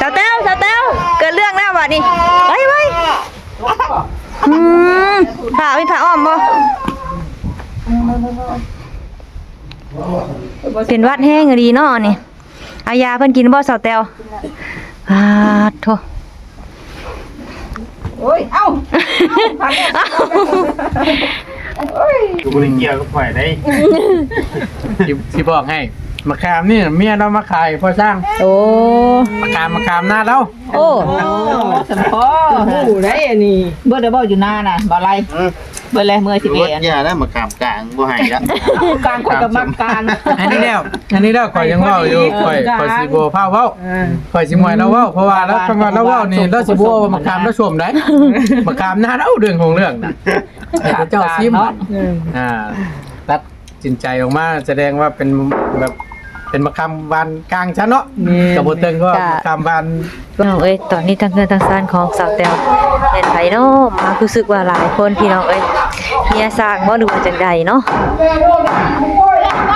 สาวเต้วสาวเต้วเกิดเรื่องแล้วบัดนี้ไปไปอืมผ่ามีผ่าอ้อมบ่เป็นหวัดแห้งอะดีเนาะนี่เอายาเพิ่นกินบ่สาวเต้วอ่าโถโอ้ย เอ้ากูบริเกียร์ก็ปล่อยได้ที่ที่บอกให้ มะขามนี่เมียเรามาขายพอสร้างโอ้มะขามมะขามหน้าเราโอ้สมพ่อหูได้อันนี้เบิดได้บ่อยู่หน้าน่ะบ่ไรเบิดเลยเมื่อสิรเอ็ถนยาแล้วมากราบกลางบ่ให้ละกลางคนกับมักกลางอันนี้แล้วอันนี้แล้วข่อยยังเว้าอยู่ข่อยข่อยสิบ่พาเว้าข่อยสิมวยเราเว้าเพราะว่าแล้วคำว่าเราเว้านี่เราสิบ่ว่ามะขามเราชมได้มะขามหน้าเราเรื่องของเรื่องน่ะแต่เจ้าซิมอ่าตัดสินใจออกมาแสดงว่าเป็นแบบ เป็นมะขามหวานกลางชั้นเนาะกับบ่เติงก็มะขามหวานพี่น้องเอ้ยตอนนี้ทางเงินทางซานของสาวแตวเห็นไผเนาะมารู้สึกว่าหลายคนพี่น้องเอ้ยเมียสร้างบ่ดูว่าจังใดเนาะ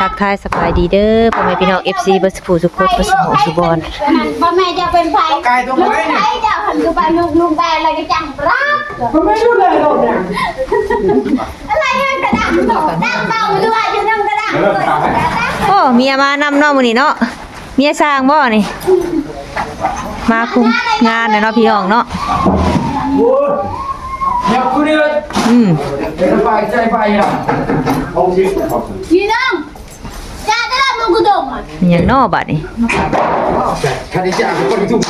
ทักทายสบายดีเด้อพ่อแม่พี่น้อง FC เบ่สุผู้สุขคนบ่สุหมู่สุบอนพ่อแม่จะเป็นไฟลุงไฟจะหันกูไปลุงลุงแบนอะไรก็จังรักพ่อแม่ดูเลยหรอกเนี่ยอะไรเนี่ยกระดังหนอดังเบาด้วยอยู่นั่งกระ โอ้เมียมานำเนาะมื้อนี้เนาะเมียสร้างบ่นี่ มาคุมงานน่ะเนาะพี่น้องเนาะอยากคุยเลยอืมสบายใจไปอะยีน้องจะได้รับมึงกูดมอะมีหยังเนาะบัดนี้คดีจ้าเป็นคนทุ่ม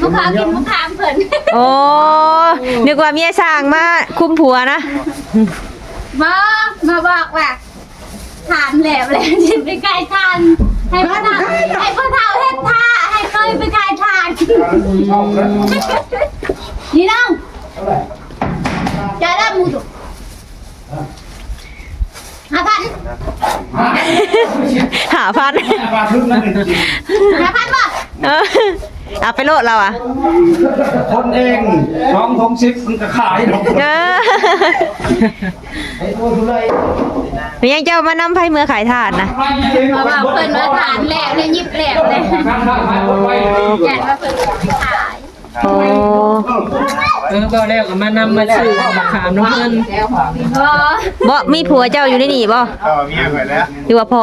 มึงขอกินมึงขามเพิ่นโอ้นึกว่าเมียสร้างมาคุมผัวนะมามาบอกว่า ถามแหลมแหลมจิไปไกลทาน ให้พ่อเฒ่าให้พ่อเฒ่าเฮ็ดท่าให้เคยไปไกลทานยีน้องจะได้มึงดูห้าพันหาพันมาทุ่มนั่นเองห้าพันป่ะ เออเอาไปโลดเราอะ คนเองน้องทงซิปมันก็ขายหรอกเออไอ้ตัวทุเรศเป็นยังเจ้ามานำไพ่เมื่อขายถาดนะมาบอกเพิ่นมาถานแหลมเลยยิบแหลมเลยแจกมาเพิ่นขายโอ้เออบ่แล้วก็มานำมาซื้อมะขามน้ำเงินบ่บ่มีผัวเจ้าอยู่ในนี่บ่ก็เมียไปแล้วหรือว่าพ่อ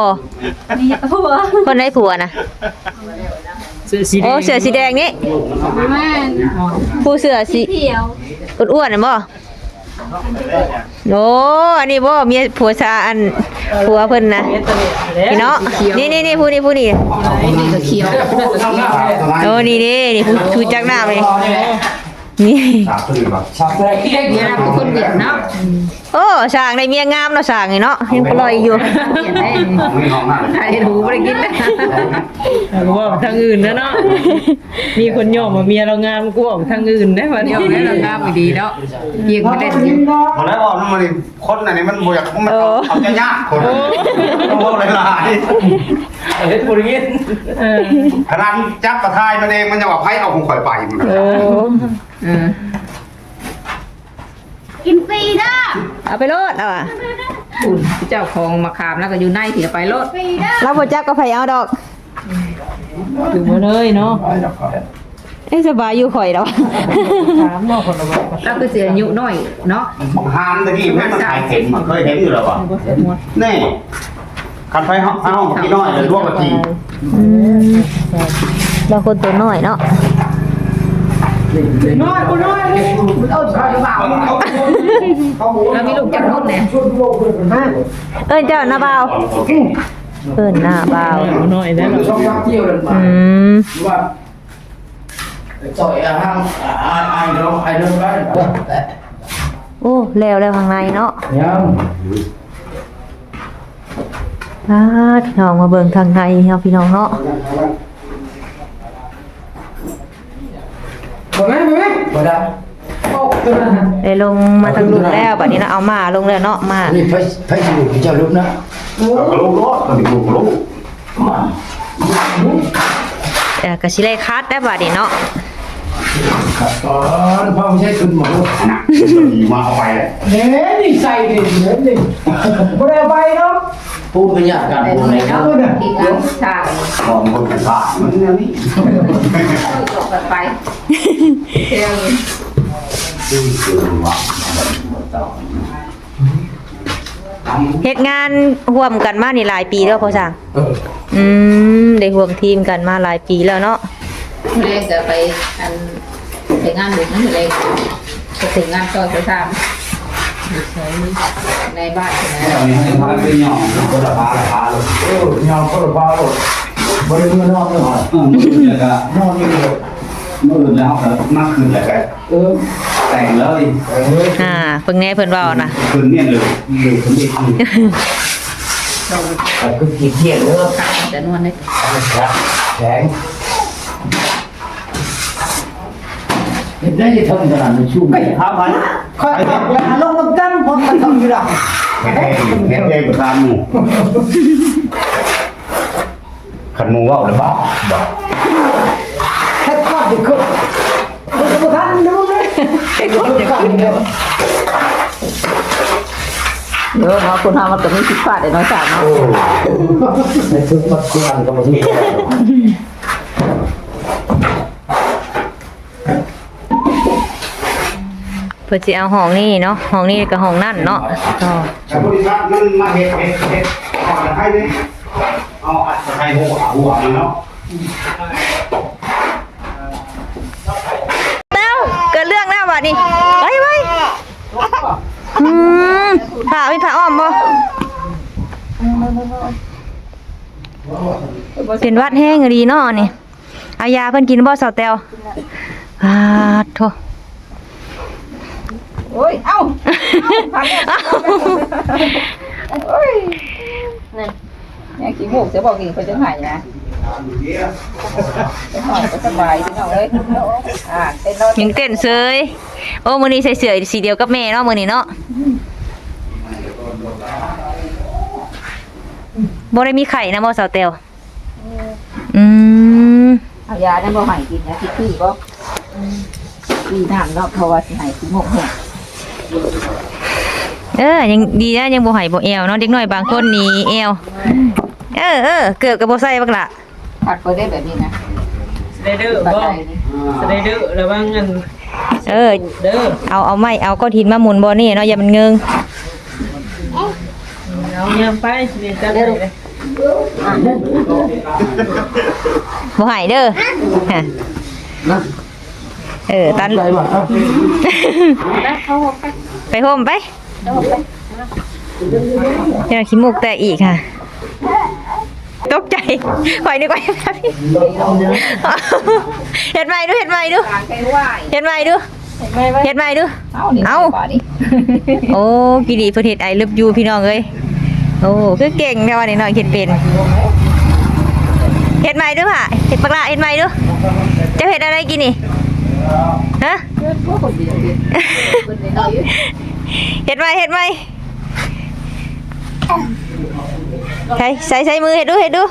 มีผัวคนได้ผัวนะ ซื้อสีโอ้เสือสีแดงนี่แม่นผู้เสือสีเขียวอ้วนๆน่ะบ่โอ้อันนี้บ่เมียผัวชาอันผัวเพิ่นนะพี่เนาะนี่นี่นี่ผู้นี้ผู้นี้โอ้นี่นี่นี่ผู้ชูจักหน้าเลยนี่ชาวแรกที่ได้เงินคนเดียวเนาะ โอ้สร้างได้เมียงามเนาะสร้างนี่เนาะยังปล่อยอยู่ใครรู้บ่ได้กินนะว่าทางอื่นนะเนาะมีคนยอมว่าเมียเรางามกูออกทางอื่นนะว่าเดียวให้เรางามดีเนาะเยี่ยงไม่ได้พอแล้วออกน้ำมันนี่คนอันนี้มันบ่อยากมันเอาเอาจะยากคนต้องบอกหลายเฮ็ดบริเวณเออๆขนาดจับกระทายมันเองมันยังว่าไผเอาของข่อยไปมันน่ะโอ้เออ กินฟรีเด้อเอาไปโลดเอาอะคุณเจ้าของมะขามแล้วก็อยู่ในเสียไปรถฟรีเด้อเราบ่จักก็ไผเอาดอก อยู่มาเลยเนาะเอ้ยสบายอยู่ข่อยดอกแล้วก็เสียอายุน้อยเนาะหามตะกี้มันขายเข็มอะเคยเห็นอยู่แล้วอะนี่คันไฟเฮาเฮาพี่น้อยเลยลวกกะทิอืมเราคนตัวน้อยเนาะ น้อยคนน้อยเอาชายบ่าวเขาแล้วมีลูกจักรคนเนี่ยชุดโลกเป็นห้าเอิ้นเจ้าหน้าบ่าวเอิ้นหน้าบ่าวน้อยนะช่องทางเที่ยวเลยมาอืมว่าจ่อยอะห้างไอ้ไอ้เราไอ้เรื่องไรโอ้แล้วแล้วข้างในเนาะยังอ่าพี่น้องมาเบิ่งทางในเฮาพี่น้องเนาะ บ่แม่บ่แม่บ่ได้โอ้ตัวนั้นได้ลงมาทางลุมแล้วบัดนี้นะเอามาลงแล้วเนาะมา นี่ไฟไฟสิลูกเจ้าลูกนะก็ลูกรอดก็มีลูกลูกเอ่อก็สิได้คัดได้บัดนี้เนาะครับตอนพ่อไม่ใช่ขึ้นหมอนะมาเอาไปเลยเน่นี่ใส่ดิเน่นี่บ่ได้ไปเนาะ พูดกันยากกันแต่พูดในยครัเนาะบอีกแล้วชาบอกคนเป็นบ้ามันเนี่ยนี่จบกันไปเที่ยวคือว่าเฮ็ดงานร่วมกันมานี่หลายปีแล้วพ่อสร้างเอออืมได้ร่วมทีมกันมาหลายปีแล้วเนาะแรงจะไปอันไปงานเด็กนั่นเลยจะถึงงานต่อจะทำ ในบ้านใช่ไหมตอนนี้ให้พาไปย่องคนละพาละพาเลยเออยาวก็ระบาดบริเวณนอกเลยเออมือแล้วก็นอกนี่เลยมือแล้วก็มากขึ้นแล้วก็เออแต่งเลยเอออ่าเพิ่งแน่เพิ่นเว้านะขึ้นเนี่ยเลยเลยขึ้นอีกแต่คือขี้เกียจเลยจะนวดได้ แข็ง เห็นได้ยังทำขนาดนั้นชุ่มไปหามันค่อยขับยาลงน้ำกันผมมันทำอยู่ละเฮ็ดเองเฮ็ดเองประธานหมู่ขันหมู่ว่าหรือเปล่าบอกแค่ข้อเดียวก็มันจะมาทันดูเลยแค่ข้อเดียวก็เยอะเนาะคุณทำมันก็มีผิดพลาดเนาะสามเนาะในชุดมัดควานก็มาที่ เพิ่นสิเอาห้องนี้เนาะห้องนี้กับห้องนั่นเนาะก็แต่บริษัทมันมาเฮ็ดเฮ็ดเฮ็ดเอาตะไคร้นี่เอาอัดตะไคร้หัวหัวมันเนาะเต้าเกิดเรื่องแล้วบัดนี้ไปไปอืมผ่ามีผ่าอ้อมบ่เป็นหวัดแห้งดีเนาะนี่เอายาเพิ่นกินบ่สาวแตวอ่าโธ่ โอ้ย เอ้าโอ้ยนี่เนี่ยขี้มูกจะบอกกินเขาจะหายนะจะหายก็สบายที่น้องเลยอ่าเป็นนอนยังเต้นเซยโอ้มื้อนี้ใส่เสื้อสีเดียวกับแม่เนาะมื้อนี้เนาะบ่ได้มีไข่นะบ่สาวแตวอืมเอายาเนี่ยบ่ใหายกินนะที่คือบ่คือน้ำเนาะเพราะว่าสิใหายขี้มูกเนี่ย เออ ยังดีนะยังบ่ให้บ่แอวเนาะเด็กน้อยบางคนนี่แอวเออเออเกือบกับบ่ใส่บักละผัดไปได้แบบนี้นะสไลเดอร์บัดบ่ใดนี่สไลเดอร์ระวังเงินเออเด้อเอาเอาไม้เอาก้อนหินมาหมุนบ่นี่เนาะอย่ามันเงิงเอายามไปเนี่ยจัดให้เลยบ่ให้เด้อฮะ เออตันใจว่าครับไปโฮมไปเดี๋ยวขี้มูกแตกอีกค่ะ ตกใจข่อยนึกว่าเฮ็ดใหม่ดูเฮ็ดใหม่ดูทางใช้ไหวเฮ็ดใหม่ดูเฮ็ดใหม่ดู เอานี่เอาบ่นี่โอ้กี่ดีประเทศไอลึบยูพี่น้องเอ้ย โอ้ คือเก่งแค่วันนี้น้อยเฮ็ดเป็น เฮ็ดใหม่ดูค่ะเฮ็ดปากละเฮ็ดใหม่ดูเจะเฮ็ดอะไรกินนี่ ฮะคนเดียวเดียวคนเดียวเฮ็ดใหม่เฮ็ดใหม่ใส่ใส่ใส่มือเฮ็ดดูเฮ็ดดู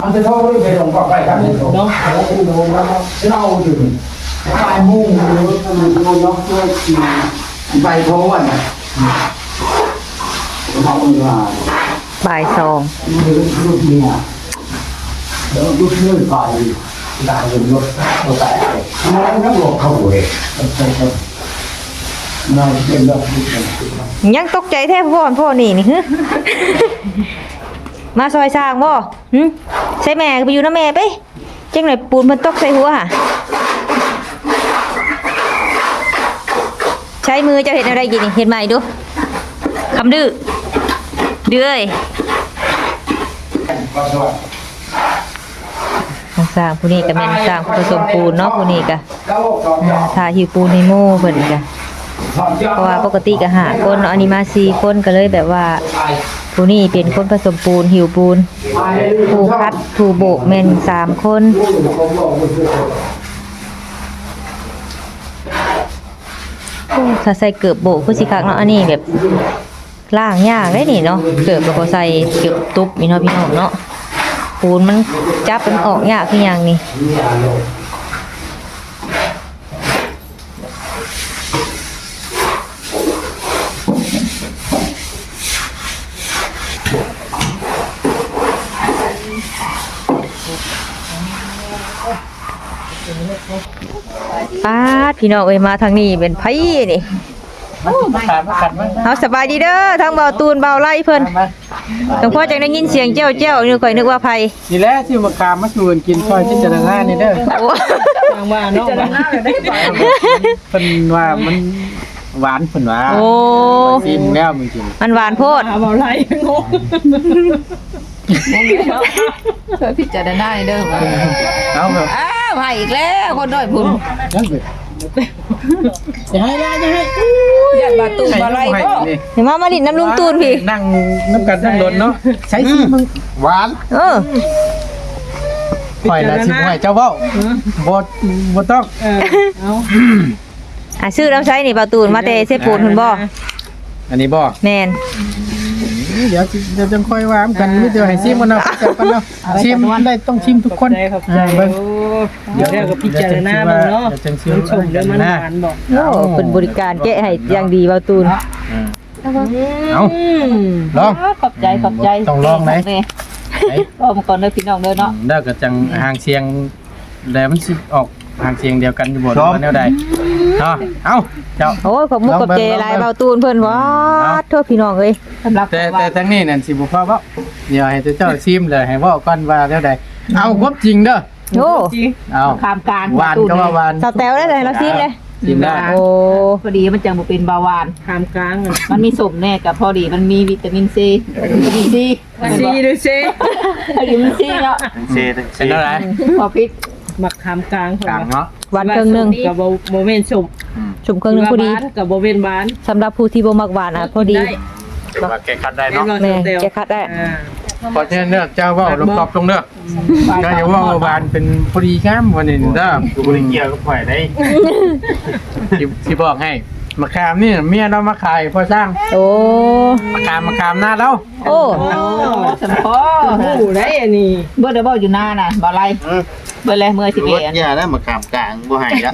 อันจะเท่าไม่ไปลงก็ไปครับเนี่ยเนาะเราดูแล้วเราถึงไปมุ่งเลยเรายกตัวไปโทนเราเวลาบ่ายสองลูกลูกเนี่ยเดี๋ยวลูกเลื่อนไปได้เงินรถรถแต่แล้วนักหลบเขาเลยเราเป็นแบบยังตกใจแท้พ่อพ่อนี่นี่ฮมาซอยสร้างบ่หึใส่แม่ไปอยู่นำแม่ไปจังได๋ปูนมันตกใส่หัวห่ะใช้มือจ้าเฮ็ดอะไรกินเฮ็ดใหมดูคำดื้อเดื้อย สร้างผู้นี้ก็แม่นสร้างผู้ผสมปูนเนาะผู้นี้ก็แล้วก็อ่าถ้าหิวปูนในโม่เพิ่นก็เพราะว่าปกติก็หาคนเนาะอันนี้มาสี่คนก็เลยแบบว่าผู้นี้เป็นคนผสมปูนหิวปูนผู้คัดผู้โบกแม่นสามคนโอ้ถ้าใส่เกือบโบกคือสิคักเนาะอันนี้แบบล่างยากเลยนี่เนาะเกือบก็บ่ใส่เกือบตุ๊บนี่เนาะพี่น้องเนาะ ปูนมันจับมันออกยากคืออย่างนี้ป้าพี่น้องเอ้ยมาทางนี้เป็นไผ่นี่ ขาดมาขัดมาเฮาสบายดีเด้อทั้งเบาตูนเบาไล่เพิ่นมาหลวงพ่อจังได้ยินเสียงเจ้าเจ้านี่ข่อยนึกว่าไผนี่แหละที่มาขามมาชวนกินซอยพิจารณานี่เด้อโอ้ทางว่าเนาะว่าเพิ่นว่ามันหวานเพิ่นว่าโอ้ซิมแล้วมึงกินมันหวานโพดหาเบาไหลงงเพื่อพิจารณาเด้อเอาแบบอ้าวให้อีกแล้วคนด้อยพุ่นนั่นเบิดอย่าให้ละอย่าให้ ญาติบาตุ่มบ่ไรให้บ่นี่เดี๋ยวมามาดินน้ำลุงตูนพี่ นั่งน้ำกันทั้งรถเนาะใช้ซิมึงหวานเออปล่อยละสิบ่ให้เจ้าเว้าบ่บ่ต้องเออเอาอะชื่อน้ำใช้นี่เบาตูนมาแต่เซปูนคุณบ่อันนี้บ่แม่นเดี๋ยวสิเดี๋ยวจังค่อยวางกันไม่เดี๋ยวให้ซิมกันเนาะเจ้ากันเนาะชิมได้ต้องชิมทุกคนใจขอบใจอ่าเบิ่งโอ้ เดี๋ยวเดี๋ยวก็พิจารณาเบิ่งเนาะเดี๋ยวมันชมแล้วมันหวานบอกโอ้เป็นบริการแกะให้อย่างดีเบาตูนเอาลองขอบใจขอบใจต้องลองไหมไหนลองก่อนเด้อพี่น้องเด้อเนาะเด้อก็จังห่างเสียงแล้วมันสิออกห่างเสียงเดียวกันอยู่บ่หรือว่าแนวใดเนาะเอ้าเจ้าโอ้ขอบมุกขอบใจหลายเบาตูนเพิ่นว้าดโทษพี่น้องเอ้ยแต่แต่ทั้งนี้นั่นสิบ่พอเว้าเดี๋ยวให้เจ้าชิมเลยให้เว้าก่อนว่าแนวใดเอาความจริงเด้อ โอ้จริงเอาคามกลางหวานก็ว่าหวานสาวแตวได้เลยเราซิมเลยชิมได้โอ้พอดีมันจังบ่เป็นเบาหวานขามกลางอะมันมีสมแน่กับพอดีมันมีวิตามินซีวิตามินซีซีดูซิวิตามินซีเนาะเซเป็นเท่าไหร่พอพิษมักขามกลางกลางเนาะหวานเครื่องหนึงกับโมเมนต์ชมชุ่มเครื่องหนึงพอดีกับโมเมนต์บานสำหรับผู้ที่บ่มักหวานอะพอดีว่าแกคัดได้แม่เนาะแม่แกะคัดได้ อ่าพอเช่นเด้อเจ้าเว้าลงตอบตรงเด้อก็อย่าเว่าว่าหวานเป็นพอดีงามวันนี้เด้อกูบ่ได้เกี่ยวกับข่อยได้ที่ที่บอกให้มะขามนี่เมียเรามาขายพอสร้างโอ้มะขามมะขามหน้าเราโอ้โอ้สมพอโอ้โหได้อันนี้เบิดเด้อบ่อยู่หน้าน่ะบ่ไร เบิดเลยเมื่อสิรเอ็ถนยาแล้วมากามกลางบ่ให้ละ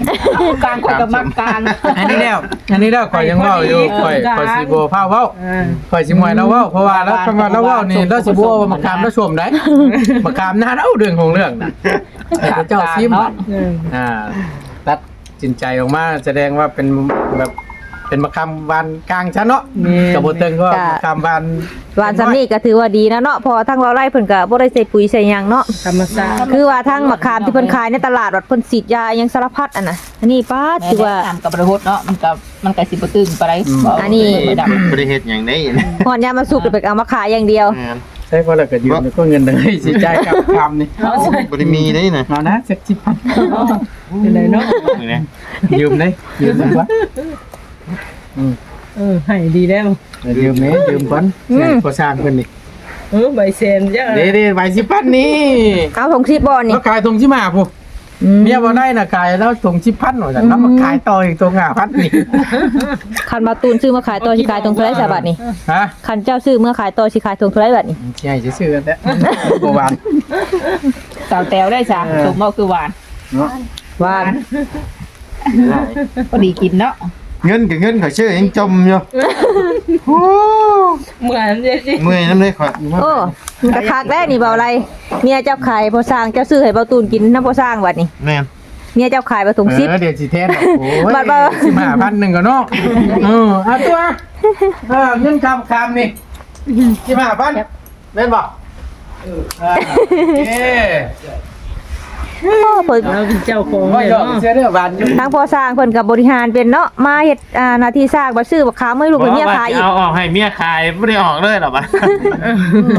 กลางคนกับมักกลางอันนี้แล้วอันนี้แล้วข่อยยังเว้าอยู่ข่อยข่อยสิบ่พาเว้าอ่าข่อยสิมวยเราเว้าเพราะว่าแล้วคำว่าเราเว้านี่เราสิบ่ว่ามะขามเราชมได้มะขามหน้าเราเรื่องของเรื่องน่ะให้เจ้าซิมเนาะอืมอ่าตัดสินใจออกมาแสดงว่าเป็นแบบ เป็นมะขามหวานกลางชั้นเนาะกับบ่เติงก็มะขามหวานหวานซำนี่ก็ถือว่าดีนะเนาะเพอทั้งเราไล่เพิ่นก็บ่ได้ใส่ปุ๋ยใส่หยังเนาะธรรมชาติ คือว่าทั้งมะขามที่เพิ่นขายในตลาดวัดเพิ่นฉีดยาอิหยังสารพัดอันน่ะอันนี้ป้าดถือว่าทำกับประหดเนาะมันกับมันก็สิบ่ตึงปานใดอันนี้ บ่ดับบ่ได้เฮ็ดหยังได้นะหอนยามาสุกแล้วไปเอามาขายอย่างเดียวใช่เพราะเราก็ยืมก็เงินเลยสิจ่ายกับคำนี่บ่ได้มีได้นะเอานะสักสิบพันเป็นไรเนาะ นี่นะยืมได้ยืมได้ปะ เออให้ดีแล้วยืมไหมยืมก่อนก็สร้างเพิ่นนี่เออใบเซนเยอะเด้เด้ใบสิบพันนี่เอาถุงซีบอลนี่แล้วขายตรงที่มาผู้อืมเมียบ่ได้น่ะขายแล้วตรงสิบพันหน่อยแต่แล้วมาขายต่ออีกตรงห้าพันนี่คันมาตูนซื้อมาขายต่อสิขายตรงเท่าไหร่สบาทนี่ฮะคันเจ้าซื้อเมื่อขายต่อสิขายตรงเท่าไหร่บาทนี่ใช่จะซื้อกันแล้วบ่หวาน สาวแตวได้จ้ะสมบ่คือหวานเนาะหวานพอดีกินเนาะ เงินกับเงินข่อยชื่อยังจมอยู่เหมือนเจ๊จิเมื่อยน้ำเลยข่อยโอ้มันกระคักได้นี่เบาอะไรเมียเจ้าขายพอสร้างเจ้าซื้อให้เบาตูนกินน้ำพอสร้างบัดนี่แม่นเมียเจ้าขายมาถุงซิปเออเดี๋ยวสิแทนโอ้ยบัดบ่สิบห้าพันหนึ่งก็เนาะเออเอาตัวเออเงินคำคำนี่สิบห้าพันแม่นบ่เอออ่าเอ๊ะ โอ้เพิ่นเราเป็นเจ้าของว่าเลยหยอกเนาะเชื่อเรื่องหวานอยู่ทางพอสร้างเพิ่นกับบริหารเป็นเนาะมาเฮ็ดอ่าหน้าที่สร้างบัดซื้อบักขามให้ลูกให้เมียขายอีกเอาออกให้เมียขายไม่ได้ออกเลยหรอปะ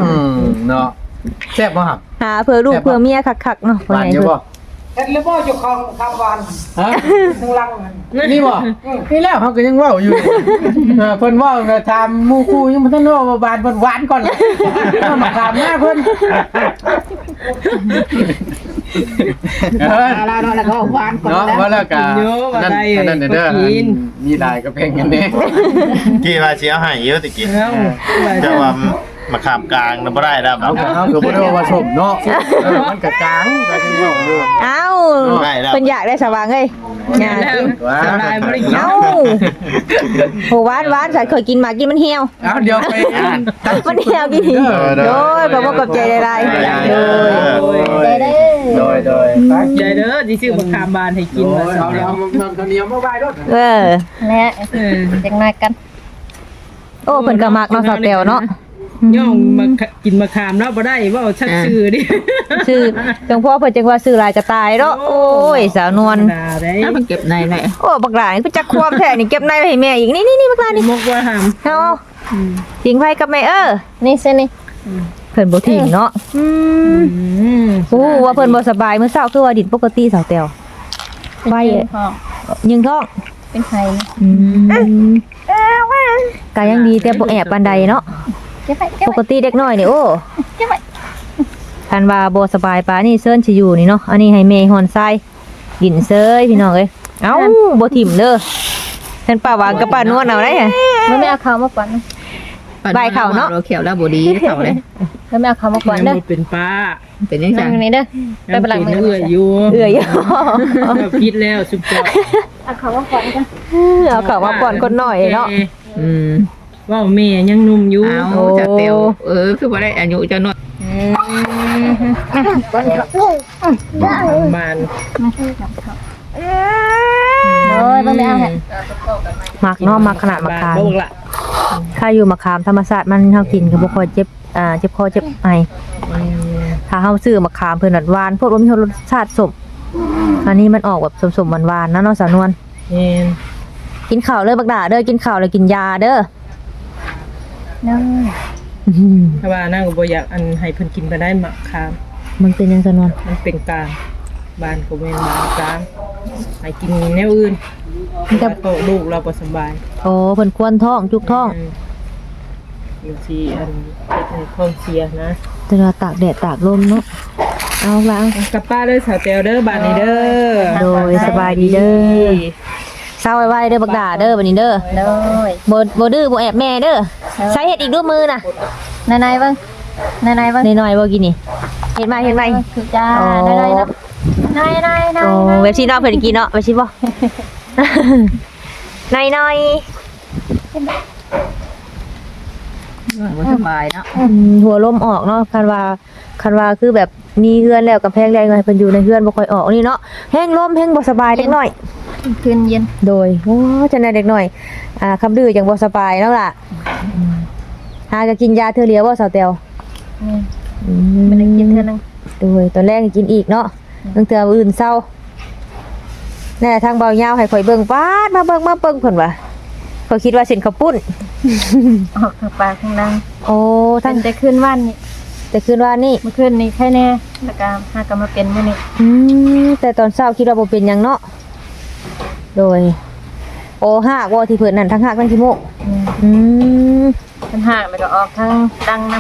อืมเนาะแซ่บบ่ครับหาเพื่อลูกเพื่อเมียคักๆเนาะหวานอยู่บ่เห็นแล้วบ่อยู่ของคำหวานฮะข้างหลังนั่นนี่บ่นี่แล้วเขาก็ยังเว้าอยู่เออเพิ่นเว้าก็ถามหมู่คู่ยังบ่ทันเว้าว่าหวานเพิ่นหวานก่อนเอามาถามหน้าเพิ่น เออมาเนาะแล้วก็หวานก่อนเนาะแล้วว่าแล้วก็เยอะว่านั่นได้นั่นเด้อกิน มีหลายก็เพ่งกันเด้ กี่ว่าเชียให้เยอะตะกี้เอ้า เจ้าว่า มาขามกลางนะบ่ได้แล้วเอาก็เอาก็บ่ได้ว่าชมเนาะเออมันก็กลางก็สิเว้าอยู่ เอ้าได้แล้วเพิ่นอยากได้สว่างเอ้ยงานแล้วกินสลายบ่ได้กินเอ้าโหหวานหวานฉันเคยกินมากินมันเหี่ยว เอาเดี๋ยวไปมันเหี่ยวกินทีโดยขอบคุณกับใจหลายๆโดยเด้อเด้อโดยโดยไปใหญ่เด้อสิซื้อมะขามบานให้กินมาเอาสาวเดี๋ยวแล้วมันมันเหนียวมาไว้ด้วยเออ และเออจังนายกัน โอ้เพิ่นก็มักเนาะสาวแตวเนาะ ย่องมากินมะขามแล้วบ่ได้เว้าชักชื่อดิชื่อจังพ่อเพิ่นจังว่าซื้อหลายจะตายเนาะโอ้ยสาวนวลด่าได้ถ้ามันเก็บในแหละโอ้บักหลานกูจักความแท้นี่เก็บในไว้ให้แม่อีกนี่นี่นี่บักหลานนี่มกว่าหามเอาทิ้งไว้กับแม่เออนี่ซินี่เพิ่นบ่ทิ้งเนาะอืมอืมโอ้ว่าเพิ่นบ่สบายมื้อเช้าคือว่าดินปกติสาวแตวไว้ห้องยิงท้องเป็นไข่อืมก็ยังดีแต่บ่แอบปานใดเนาะ เก็บไว้เก็บปกไว้ติเด็กน้อยนี่โอ้เก็บไว้คันว่าบ่สบายปานนี่เซิ้นสิอยู่นี่เนาะอันนี้ให้แม่ฮอนทรายดินเซยพี่น้องเอ้ยเอ้าบ่ถิ่มเด้อเพิ่นป้าวางกับป้านวลเอาได้ฮะมันไม่เอาเขามาก่อนใบเข่าเนาะเราเขียวแล้วบ่ดีเข่าเลยมันไม่เอาเขามาก่อนยังเด้อบ่เป็นป้า เป็นยังไงนั่งนี่เด้อไปยังบลังเป็นมือเอื้อยอยู่เอื้อยแบบพิษแล้วสุดยอดเอาเขามาก่อนกัน เอาเข้ามาก่อนคนหน่อยเนาะอืม ว่าแม่ยังหนุ่มอยู่ เอาจะเตียวเออ คือบ่ได้อายุจะน้อยก่อนเขาบานโอ้ยมันไม่เอาแหละมักเนาะมักขนาดมะขามบ่บอกละถ้าอยู่มะขามธรรมชาติมันเฮากินก็บ่ค่อยเจ็บอ่าเจ็บคอเจ็บไอถ้าเฮาซื้อมะขามเพิ่นหวานๆพวกบ่มีรสชาติสมอันนี้มันออกแบบสมๆหวานๆนะเนาะสาวนวลแม่นกินข้าวเด้อบักดาเด้อกินข้าวแล้วกินยาเด้อ นั่งอื้อหือถ้าว่านั่งก็บ่อยากอันให้เพิ่นกินก็ได้มะขามมันเป็นยังสาวนวลมันเป็นกลางบ้านก็แม่นบ้านกลางให้กินแนวอื่นถ้าโตลูกเราบ่สบายโอ้เพิ่นควนท้องจุกท้องอยู่ที่อันเป็นท้องเสียนะแต่ว่าตากแดดตากลมเนาะเอาละเอากลับป้าเด้อสาวแตวเด้อบ้านนี้เด้อโดยสบายดีเด้อ เศร้าไว้ๆเด้อบักดาเด้อบัดนี้เด้อเลยบ่บ่ดื้อบ่แอบแม่เด้อใช้เฮ็ดอีกด้วยมือน่ะนายนายบ้างนายนายบ้างน้อยๆบ่กินนี่เฮ็ดมาเฮ็ดมาคือจ้านายนายนะนายนายนายโอ้เว็บซีเนาะเพิ่นกินเนาะเว็บซีบ่น้อยบ่สบายเนาะๆอืมหัวลมออกเนาะคันว่าคันว่าคือแบบมีเฮือนแล้วกำแพงแรงเลยเพิ่นอยู่ในเฮือนบ่ค่อยออกนี่เนาะแห้งลมแห้งบ่สบายเด็กน้อย คืนเย็นโดยโอ้จังได๋เด็กน้อย อ่าคำดื้อจังบ่สบายเนาะล่ะอืมหาก็กินยาเทื่อเดียวบ่สาวแตวนี่อืมันได้กินเท่านึงโดยตอนแรกกินอีกเนาะตั้งแต่มื้ออื่นเช้าแน่ทางเบายาวให้ข่อยเบิ่งปาดมาเบิ่งมาเบิ่งเพิ่นว่าเขาคิดว่าเส้นข้าวปุ้นออกทางปากทางดังโอ้ท่าท่านนแต่คืนวันนี่แต่คืนว่านี่เมื่อคืนนี้ใครแน่แล้วก็หากนมาเป็นมื้อนี้อืมแต่ตอนเช้าคิดว่าบ่เป็นหยังเนาะ โดย โอ้หากว่าที่เพิ่นนั่นทั้งหากทั้งขี้โมกอืมอืมมันหากแล้วก็ออกทางดังน้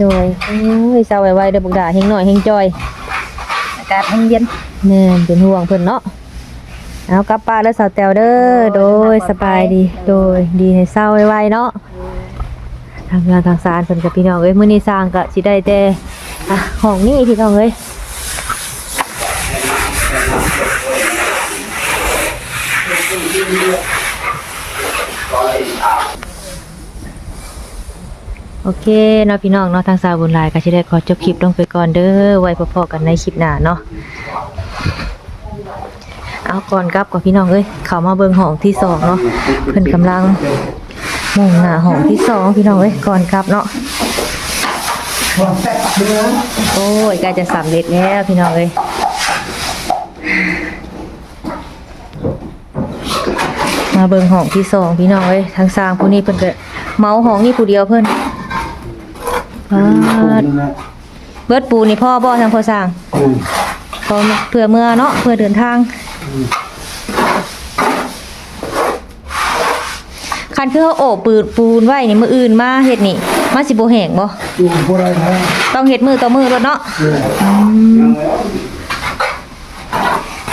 โดยโอ้ยเช้าไว้ๆเด้อบักดาเฮงหน่อยเฮงจอยำอากาศมันเย็นแม่นเป็นห่วงเพิ่นเนาะเอากลับป้านแล้วสาวแตวเด้อโดยสบายดี โดยดีให้เศร้าไว้ๆเนาะ ทางงานทางสารเพิ่นกับพี่น้องเอ้ยมื้อนี้สร้างก็สิได้แต่อะห้องนี้พี่น้องเอ้ย โอเคเนาะพี่น้องเนาะทางสาวบุญลายก็สิได้ขอจบคลิปลงไปก่อนเด้อไว้พบๆกันในคลิปหน้าเนาะเอาก่อนกลับกับพี่น้องเอ้ยเขามาเบิงห้องที่สองเนาะเพิ่นกำลังมุ่งหน้าห้องที่สองพี่น้องเอ้ยก่อนกลับเนาะโอ้ยใกล้จะสำเร็จแล้วพี่น้องเอ้ย มาเบิ่งห้องที่สองพี่น้องเอ้ยทางสร้างผู้นี้เพิ่นก็เมาห้องนี้ผู้เดียวเพิ่นปาดเบิดปูนี่พ่อบ่ทางพ่อสร้างพอเพื่อเมื่อเนาะเพื่อเดินทางคันคือเขาโอบปืนปูนไว้นี่มืออื่นมาเฮ็ดนี่มาสิบ่แห้งบ่อยู่บ่ได้นะต้องเฮ็ดมือต่อมือรถเนาะ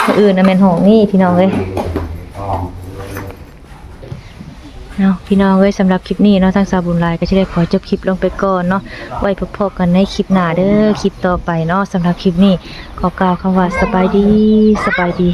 มืออื่นน่ะแม่นห้องนี่พี่น้องเอ้ย เนาะพี่น้องเอ้ยสำหรับคลิปนี้เนาะทางสาวบุญลายก็จะได้ขอจบคลิปลงไปก่อนเนาะไว้พบกันในคลิปหน้าเด้อคลิปต่อไปเนาะสำหรับคลิปนี้ขอกล่าวคำว่าสบายดีสบายดี